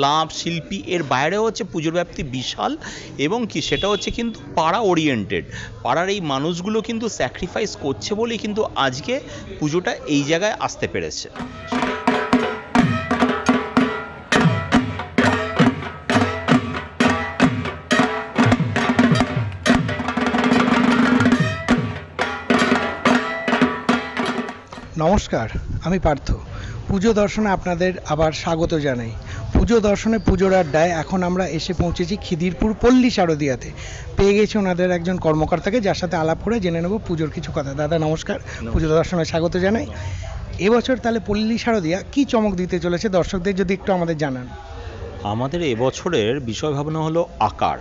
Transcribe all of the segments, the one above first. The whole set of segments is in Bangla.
ক্লাব শিল্পী, এর বাইরেও হচ্ছে পুজোর ব্যাপ্তি বিশাল এবং কি সেটা হচ্ছে কিন্তু পাড়া ওরিয়েন্টেড পাড়ার এই মানুষগুলো কিন্তু স্যাক্রিফাইস করছে বলেই কিন্তু আজকে পুজোটা এই জায়গায় আসতে পেরেছে। নমস্কার আমি পার্থ। পুজো দর্শনে আপনাদের আবার স্বাগত জানাই। পুজো দর্শনে পুজোর আড্ডায় এখন আমরা এসে পৌঁছেছি খিদিরপুর পল্লী শারদিয়াতে। পেয়ে গেছি ওনাদের একজন কর্মকর্তাকে যার সাথে আলাপ করে জেনে নেব পুজোর কিছু কথা। দাদা নমস্কার। পুজো দর্শনে স্বাগত জানাই। এবছর তাহলে পল্লী শারদিয়া কি চমক দিতে চলেছে? দর্শকদের যদি একটু আমাদের জানান। আমাদের এবছরের বিষয় ভাবনা হলো আকার।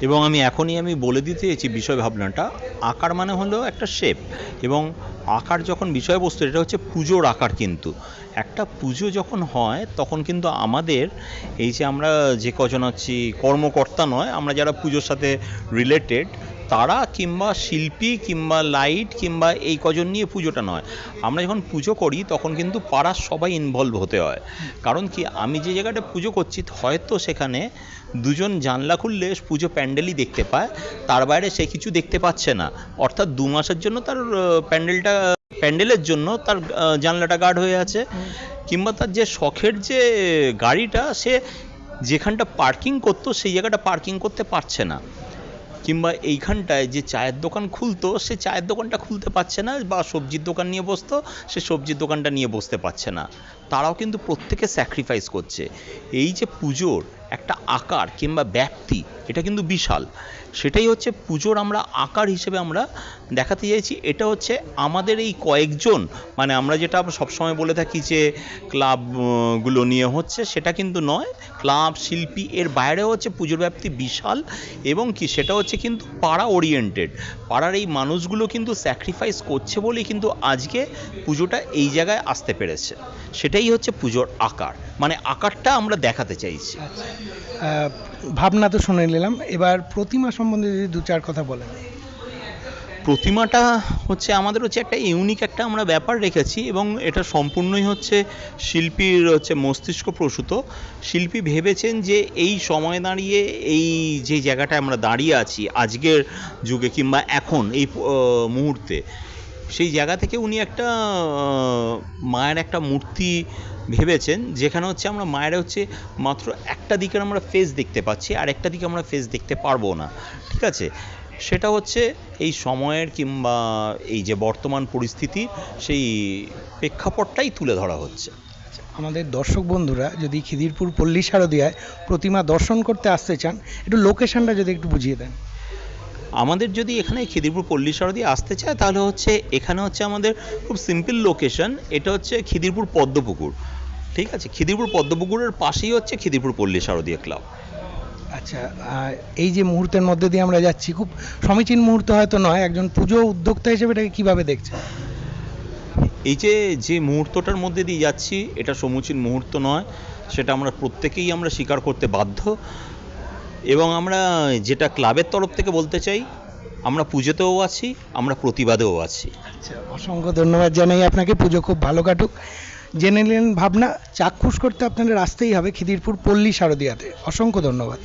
এবং আমি এখনই আমি বলে দিতে চাইছি বিষয় ভাবনাটা। আকার মানে হলো একটা শেপ এবং আকার যখন বিষয়বস্তু, এটা হচ্ছে পুজোর আকার কিন্তু। একটা পুজো যখন হয়, তখন কিন্তু আমাদের এই যে আমরা যে কজন আছি, কর্মকর্তা নয়, আমরা যারা পুজোর সাথে রিলেটেড তারা কিংবা শিল্পী কিংবা লাইট কিংবা এই কজন নিয়ে পুজোটা নয়। আমরা যখন পুজো করি, তখন কিন্তু পাড়ার সবাই ইনভলভ হতে হয়। কারণ কি, আমি যে জায়গাটা পুজো করছি, হয়তো সেখানে দুজন জানলা খুললে পুজো প্যান্ডেলই দেখতে পায়, তার বাইরে সে কিছু দেখতে পাচ্ছে না। অর্থাৎ দু মাসের জন্য তার প্যান্ডেলটা প্যান্ডেলের জন্য তার জানলাটা গার্ড হয়ে আছে। কিংবা তার যে শখের যে গাড়িটা সে যেখানটা পার্কিং করতো সেই জায়গাটা পার্কিং করতে পারছে না। কিংবা এইখানটায় যে চায়ের দোকান খুলতো সে চায়ের দোকানটা খুলতে পারছে না বা সবজির দোকান নিয়ে বসতো সে সবজির দোকানটা নিয়ে বসতে পারছে না। তারাও কিন্তু প্রত্যেকে স্যাক্রিফাইস করছে। এই যে পুজোর একটা আকার কিংবা ব্যাপ্তি এটা কিন্তু বিশাল। সেটাই হচ্ছে পুজোর আমরা আকার হিসেবে আমরা দেখাতে চাইছি। এটা হচ্ছে আমাদের এই কয়েকজন মানে আমরা যেটা সবসময় বলে থাকি যে ক্লাবগুলো নিয়ে হচ্ছে, সেটা কিন্তু নয়। ক্লাব, শিল্পী, এর বাইরেও হচ্ছে পুজোর ব্যাপ্তি বিশাল এবং কি সেটা হচ্ছে কিন্তু পাড়া ওরিয়েন্টেড পাড়ার এই মানুষগুলো কিন্তু স্যাক্রিফাইস করছে বলেই কিন্তু আজকে পুজোটা এই জায়গায় আসতে পেরেছে। সেটাই হচ্ছে পুজোর আকার। মানে আকারটা আমরা দেখাতে চাইছি। ভাবনা তো শুনে নিলাম। এবার প্রতিমা সম্বন্ধে যদি দু চার কথা বলেন। প্রতিমাটা হচ্ছে আমাদের হচ্ছে একটা ইউনিক একটা আমরা ব্যাপার রেখেছি এবং এটা সম্পূর্ণই হচ্ছে শিল্পীর হচ্ছে মস্তিষ্ক প্রসূত। শিল্পী ভেবেছেন যে এই সময় দাঁড়িয়ে এই যে জায়গাটায় আমরা দাঁড়িয়ে আছি আজকের যুগে কিংবা এখন এই মুহূর্তে সেই জায়গা থেকে উনি একটা মায়ের একটা মূর্তি ভেবেছেন, যেখানে হচ্ছে আমরা মায়ের হচ্ছে মাত্র একটা দিকের আমরা ফেস দেখতে পাচ্ছি, আর একটা দিকে আমরা ফেস দেখতে পারব না। ঠিক আছে? সেটা হচ্ছে এই সময়ের কিংবা এই যে বর্তমান পরিস্থিতি, সেই প্রেক্ষাপটটাই তুলে ধরা হচ্ছে। আমাদের দর্শক বন্ধুরা যদি খিদিরপুর পল্লী শারদিয়ায় প্রতিমা দর্শন করতে আসতে চান, একটু লোকেশনটা যদি একটু বুঝিয়ে দেন। আমাদের যদি এখানে খিদিরপুর পল্লী সরদি আসতে চায় তাহলে হচ্ছে এখানে হচ্ছে আমাদের খুব সিম্পল লোকেশন এটা হচ্ছে খিদিরপুর পদ্মপুকুর। ঠিক আছে? খিদিরপুর পদ্মপুকুরের পাশেই হচ্ছে খিদিরপুর পল্লী শারদীয় ক্লাব আচ্ছা এই যে মুহূর্তের মধ্যে দিয়ে আমরা যাচ্ছি খুব সমীচীন মুহূর্ত হয়তো নয় একজন পুজো উদ্যোক্তা হিসেবে এটাকে কীভাবে দেখছেন? এই যে যে মুহূর্তটার মধ্যে দিয়ে যাচ্ছি এটা সমুচীন মুহূর্ত নয় সেটা আমরা প্রত্যেকেই আমরা স্বীকার করতে বাধ্য। এবং আমরা যেটা ক্লাবের তরফ থেকে বলতে চাই, আমরা পুজোতেও আছি, আমরা প্রতিবাদেও আছি। আচ্ছা অসংখ্য ধন্যবাদ জানাই আপনাকে, পুজো খুব ভালো কাটুক। জেনে নিলেন ভাবনা, চাক্ষুষ করতে আপনাদের আসতেই হবে খিদিরপুর পল্লী শারদিয়াতে। অসংখ্য ধন্যবাদ।